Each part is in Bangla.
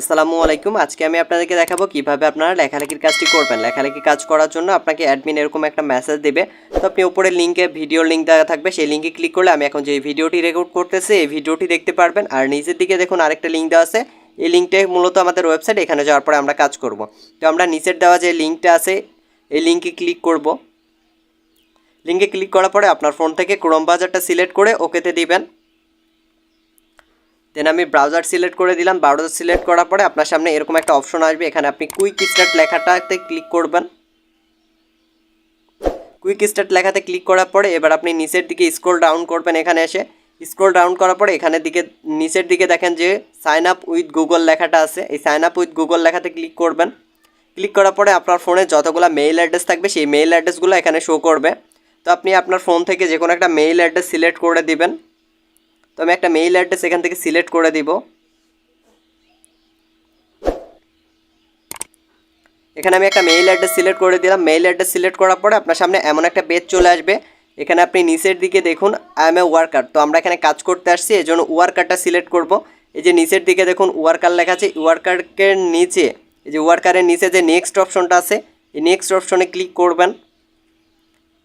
আসসালামু আলাইকুম। আজকে আমি আপনাদেরকে দেখাবো কীভাবে আপনারা লেখালেখির কাজটি করবেন। লেখালেখি কাজ করার জন্য আপনাকে অ্যাডমিন এরকম একটা মেসেজ দেবে। তো আপনি উপরে লিঙ্কে ভিডিও লিঙ্ক দেওয়া থাকবে। সেই লিঙ্কে ক্লিক করলে আমি এখন যে ভিডিওটি রেকর্ড করতেছি, এই ভিডিওটি দেখতে পারবেন। আর নিচের দিকে দেখুন আরেকটা লিঙ্ক দেওয়া আছে। এই লিঙ্কটাই মূলত আমাদের ওয়েবসাইট এখানে যাওয়ার পরে আমরা কাজ করব। তো আমরা নিচের দেওয়া যে লিঙ্কটা আছে, এই লিঙ্কে ক্লিক করব। লিঙ্কে ক্লিক করার পরে আপনার ফোন থেকে ক্রোম বাজারটা সিলেক্ট করে ওকেতে দিবেন। দেন আমি ব্রাউজার সিলেক্ট করে দিলাম। ব্রাউজার সিলেক্ট করার পরে আপনার সামনে এরকম একটা অপশন আসবে। এখানে আপনি কুইক স্টার্ট লেখাটাতে ক্লিক করবেন। কুইক স্টার্ট লেখাতে ক্লিক করার পরে এবার আপনি নিচের দিকে স্ক্রোল ডাউন করবেন এখানে এসে। স্ক্রোল ডাউন করার পরে এখানের দিকে, নিচের দিকে দেখেন যে সাইন আপ উইথ গুগল লেখাটা আছে। এই সাইন আপ উইথ গুগল লেখাতে ক্লিক করবেন। ক্লিক করার পরে আপনার ফোনে যতগুলো মেইল অ্যাড্রেস থাকবে, সেই মেইল অ্যাড্রেসগুলো এখানে শো করবে। তো আপনি আপনার ফোন থেকে যে কোনো একটা মেইল অ্যাড্রেস সিলেক্ট করে দিবেন। তো আমি একটা মেইল অ্যাড্রেস এখান থেকে সিলেক্ট করে দিব। এখানে আমি একটা মেইল অ্যাড্রেস সিলেক্ট করে দিলাম। মেইল অ্যাড্রেস সিলেক্ট করার পরে আপনার সামনে এমন একটা পেজ চলে আসবে। এখানে আপনি নিচের দিকে দেখুন আই এম এ ওয়ার্কার তো আমরা এখানে কাজ করতে আসছি এই জন্য ওয়ার্কারটা সিলেক্ট করব। এই যে নিচের দিকে দেখুন ওয়ার্কার লেখা আছে ওয়ার্কারকে নিচে, এই যে ওয়ার্কারের নিচে যে নেক্সট অপশনটা আছে, এই নেক্সট অপশনে ক্লিক করবেন।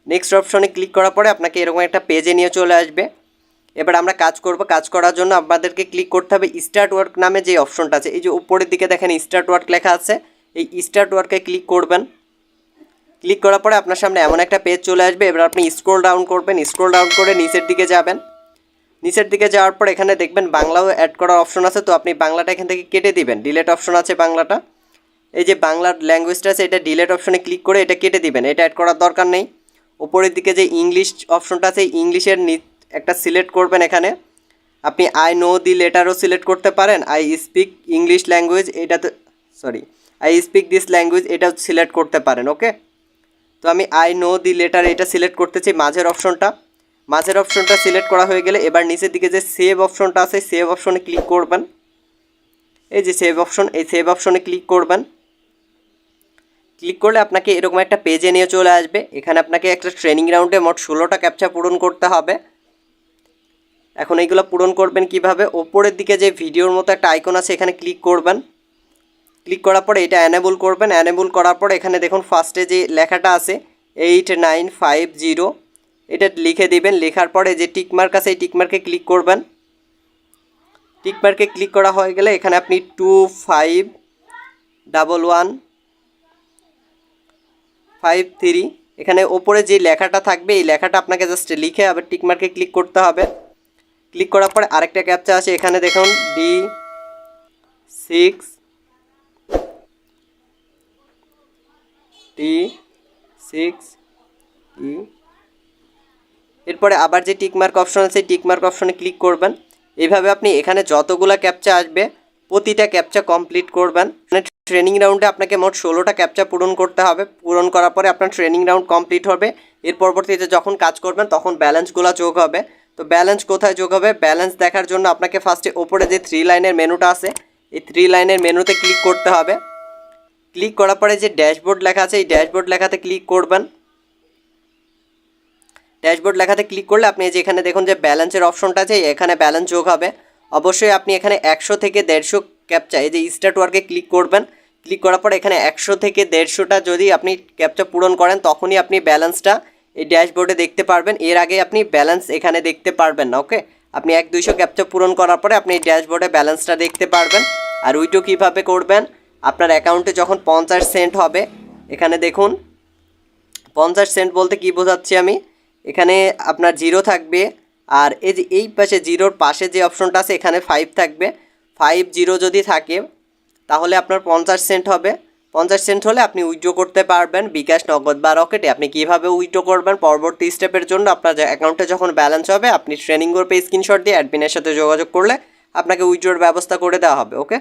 নেক্সট অপশনে ক্লিক করার পরে আপনাকে এরকম একটা পেজে নিয়ে চলে আসবে। এবার আমরা কাজ করব, কাজ করার জন্য আপনাদেরকে ক্লিক করতে হবে স্টার্ট ওয়ার্ক নামে যে অপশনটা আছে। এই যে উপরের দিকে দেখেন স্টার্ট ওয়ার্ক লেখা আছে। এই স্টার্ট ওয়ার্কে ক্লিক করবেন। ক্লিক করার পরে আপনার সামনে এমন একটা পেজ চলে আসবে। এবার আপনি স্ক্রোল ডাউন করবেন। স্ক্রোল ডাউন করে নিচের দিকে যাবেন। নিচের দিকে যাওয়ার পর এখানে দেখবেন বাংলাও অ্যাড করার অপশন আছে। তো আপনি বাংলাটা এখান থেকে কেটে দিবেন। ডিলেট অপশন আছে বাংলাটা। এই যে বাংলার ল্যাঙ্গুয়েজটা আছে, এটা ডিলেট অপশনে ক্লিক করে এটা কেটে দিবেন। এটা অ্যাড করার দরকার নেই। উপরের দিকে যে ইংলিশ অপশনটা আছে ইংলিশের একটা সিলেক্ট করবেন এখানে। আপনি আই নো দি লেটারও সিলেক্ট করতে পারেন। আই স্পিক ইংলিশ ল্যাঙ্গুয়েজ এটাতে sorry I speak this language এটাও সিলেক্ট করতে পারেন, ওকে? তো আমি আই নো দি লেটার এটা সিলেক্ট করতেছি মাঝের অপশনটা। মাঝের অপশনটা সিলেক্ট করা হয়ে গেলে এবার নিচের দিকে যে সেভ অপশনটা আছে সেভ অপশনে ক্লিক করবেন। এই যে সেভ অপশন, এই সেভ অপশনে ক্লিক করবেন। ক্লিক করলে আপনাকে এরকম একটা পেজে নিয়ে চলে আসবে। এখানে আপনাকে একটা ট্রেনিং রাউন্ডে মোট ষোলোটা ক্যাপচা পূরণ করতে হবে। এখন এইগুলো পূরণ করবেন কীভাবে? ওপরের দিকে যে ভিডিওর মতো একটা আইকন আছে, এখানে ক্লিক করবেন। ক্লিক করার পরে এটা অ্যানেবল করবেন। অ্যানেবল করার পর এখানে দেখুন ফার্স্টে যে লেখাটা আছে এইট নাইন ফাইভ জিরো এটা লিখে দিবেন। লেখার পরে যে টিকমার্ক আছে, এই টিকমার্কে ক্লিক করবেন। টিকমার্কে ক্লিক করা হয়ে গেলে এখানে আপনি two five double one five three এখানে ওপরে যে লেখাটা থাকবে, এই লেখাটা আপনাকে জাস্ট লিখে আবার টিকমার্কে ক্লিক করতে হবে। ক্লিক করার পরে আরেকটা ক্যাপচা আছে, এখানে দেখুন D six T six E এরপরে আবার যে টিকমার্ক অপশন আছে টিকমার্ক অপশনে ক্লিক করবেন। এইভাবে আপনি এখানে যতগুলো ক্যাপচা আসবে, প্রতিটা ক্যাপচা কমপ্লিট করবেন। মানে ট্রেনিং রাউন্ডে আপনাকে মোট ষোলোটা ক্যাপচা পূরণ করতে হবে। পূরণ করার পরে আপনার ট্রেনিং রাউন্ড কমপ্লিট হবে। এর পরবর্তীতে যখন কাজ করবেন, তখন ব্যালেন্সগুলো যোগ হবে। তো ব্যালেন্স কোথায় যোগ হবে? ব্যালেন্স দেখার জন্য আপনাকে ফার্স্টে ওপরে যে থ্রি লাইনের মেনুটা আছে, এই থ্রি লাইনের মেনুতে ক্লিক করতে হবে। ক্লিক করার পরে যে ড্যাশবোর্ড লেখা আছে, এই ড্যাশবোর্ড লেখাতে ক্লিক করবেন। ড্যাশবোর্ড লেখাতে ক্লিক করলে আপনি যে এখানে দেখুন যে ব্যালেন্সের অপশনটা আছে, এখানে ব্যালেন্স যোগ হবে। অবশ্যই আপনি এখানে একশো থেকে দেড়শো ক্যাপচা এই যে স্টার্ট ওয়ার্কে ক্লিক করবেন। ক্লিক করার পর এখানে একশো থেকে দেড়শোটা যদি আপনি ক্যাপচা পূরণ করেন, তখনই আপনি ব্যালেন্সটা এই ড্যাশবোর্ডে দেখতে পারবেন। এর আগে আপনি ব্যালেন্স এখানে দেখতে পারবেন না ওকে আপনি এক দুইশো ক্যাপচা পূরণ করার পরে আপনি এই ড্যাশবোর্ডে ব্যালেন্সটা দেখতে পারবেন। আর উইটো কীভাবে করবেন? আপনার অ্যাকাউন্টে যখন পঞ্চাশ সেন্ট হবে, এখানে দেখুন, পঞ্চাশ সেন্ট বলতে কি বোঝাচ্ছি আমি? এখানে আপনার জিরো থাকবে, আর এই যে এই পাশে জিরোর পাশে যে অপশনটা আছে, এখানে ফাইভ থাকবে। ফাইভ জিরো যদি থাকে, তাহলে আপনার পঞ্চাশ সেন্ট হবে। পঞ্চাশ সেন্ট হলে আপনি উইথড্র করতে পারবেন। বিকাশ, নগদ বা রকেটে আপনি কীভাবে উইথড্র করবেন, পরবর্তী স্টেপের জন্য আপনার অ্যাকাউন্টে যখন ব্যালেন্স হবে, আপনি ট্রেনিং গ্রুপে স্ক্রিনশট দিয়ে অ্যাডমিনের সাথে যোগাযোগ করলে আপনাকে উইথড্রোর ব্যবস্থা করে দেওয়া হবে ওকে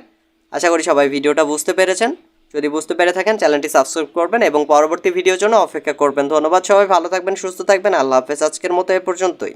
আশা করি সবাই ভিডিওটা বুঝতে পেরেছেন। যদি বুঝতে পেরে থাকেন, চ্যানেলটি সাবস্ক্রাইব করবেন এবং পরবর্তী ভিডিওর জন্য অপেক্ষা করবেন। ধন্যবাদ সবাই, ভালো থাকবেন, সুস্থ থাকবেন। আল্লাহ হাফেজ। আজকের মতো এ পর্যন্তই।